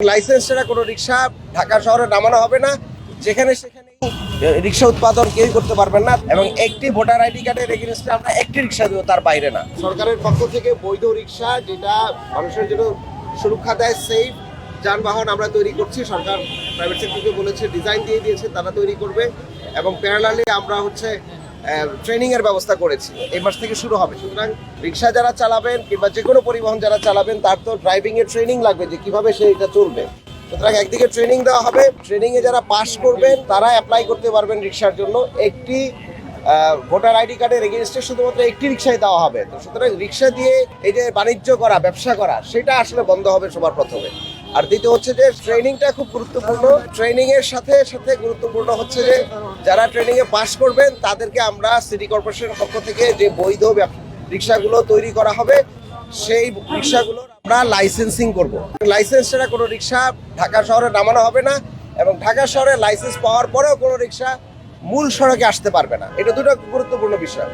Licence ছাড়া কোনো রিক্সা ঢাকা শহরে নামানো হবে না। যেখানে সেখানে রিক্সা উৎপাদন কেউই করতে পারবেন না এবং একটি ভোটার আইডি কার্ডের এগেনস্টে আমরা একটি রিক্সা দেবো তার বাইরে না। সরকারের পক্ষ থেকে বৈধ রিক্সা যেটা মানুষের জন্য সুরক্ষা দেয় সেফ যানবাহন আমরা তৈরি করছি। সরকার প্রাইভেট সেক্টরকে বলেছে ডিজাইন দিয়ে দিয়েছে, তারা তৈরি করবে। এবং প্যারালালি আমরা হচ্ছে ট্রেনিং এর ব্যবস্থা করেছি। এই মাস থেকে শুরু হবে। সুতরাং রিক্সা যারা চালাবেন কিংবা যে কোনো পরিবহন যারা চালাবেন, তার তো ড্রাইভিং এর ট্রেনিং লাগবে যে কীভাবে সে এটা চলবে। সুতরাং একদিকে ট্রেনিং দেওয়া হবে ট্রেনিং এ যারা পাস করবেন, তারা অ্যাপ্লাই করতে পারবেন রিক্সার জন্য। একটি ভোটার আইডি কার্ডের এগেনস্টে শুধুমাত্র একটি রিক্সায় দেওয়া হবে। তো সুতরাং রিক্সা দিয়ে এই যে বাণিজ্য করা, ব্যবসা করা, সেটা আসলে বন্ধ হবে সবার প্রথমে। আর দ্বিতীয় হচ্ছে যে ট্রেনিংটা খুব গুরুত্বপূর্ণ। ট্রেনিং এর সাথে সাথে গুরুত্বপূর্ণ হচ্ছে যে যারা ট্রেনিং এ পাস করবেন, তাদেরকে আমরা সিটি কর্পোরেশনের পক্ষ থেকে যে বৈধ রিক্সাগুলো তৈরি করা হবে, সেই রিক্সাগুলো আমরা লাইসেন্সিং করব। লাইসেন্স ছাড়া কোনো রিক্সা ঢাকা শহরে নামানো হবে না এবং ঢাকা শহরে লাইসেন্স পাওয়ার পরেও কোনো রিক্সা মূল সড়কে আসতে পারবে না। এটা দুটো গুরুত্বপূর্ণ বিষয়।